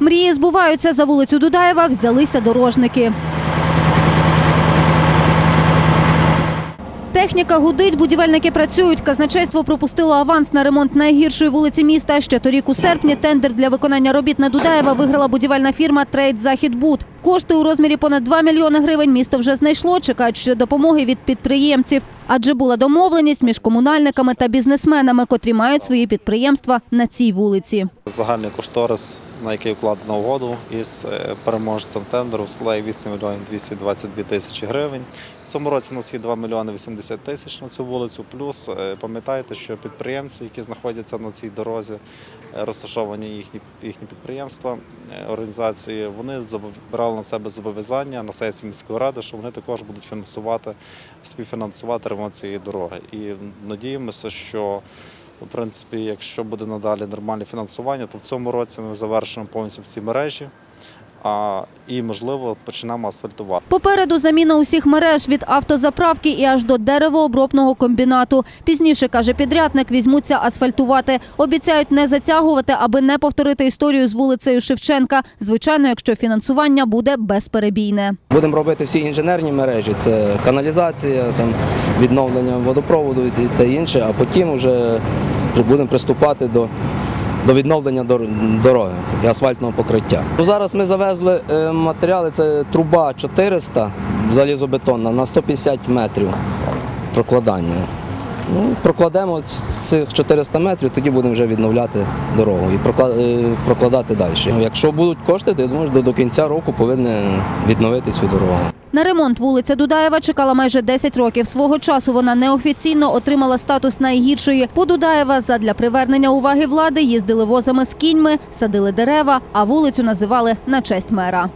Мрії збуваються за вулицю Дудаєва. Взялися дорожники. Техніка гудить, будівельники працюють. Казначейство пропустило аванс на ремонт найгіршої вулиці міста. Ще торік у серпні тендер для виконання робіт на Дудаєва виграла будівельна фірма Трейд Західбуд. Кошти у розмірі понад 2 мільйони гривень місто вже знайшло, чекають ще допомоги від підприємців. Адже була домовленість між комунальниками та бізнесменами, котрі мають свої підприємства на цій вулиці. Загальний кошторис, на який вкладено угоду із е, переможцем тендеру, складає 8 мільйонів 222 тисячі гривень. В цьому році у нас є 2 мільйони 80 тисяч на цю вулицю. Плюс е, пам'ятайте, що підприємці, які знаходяться на цій дорозі, е, розташовані їхні, їхні підприємства, організації, вони брали на себе зобов'язання на сесії міської ради, що вони також будуть фінансувати, співфінансувати ремонт цієї дороги. І надіємося, що в принципі, якщо буде надалі нормальне фінансування, то в цьому році ми завершимо повністю всі мережі а, і, можливо, почнемо асфальтувати. Попереду заміна усіх мереж від автозаправки і аж до деревообробного комбінату. Пізніше, каже підрядник, візьмуться асфальтувати. Обіцяють не затягувати, аби не повторити історію з вулицею Шевченка. Звичайно, якщо фінансування буде безперебійне. Будемо робити всі інженерні мережі, це каналізація, там, відновлення водопроводу і- та інше, а потім вже будемо приступати до, до відновлення дороги і асфальтного покриття. Ну, зараз ми завезли е, матеріали, це труба 400 залізобетонна на 150 метрів прокладання. Ну, прокладемо цих 400 метрів, тоді будемо вже відновляти дорогу і е, прокладати далі. Якщо будуть кошти, то я думаю, до кінця року повинні відновити цю дорогу. На ремонт вулиця Дудаєва чекала майже 10 років. Свого часу вона неофіційно отримала статус найгіршої. По Дудаєва задля привернення уваги влади їздили возами з кіньми, садили дерева, а вулицю називали на честь мера.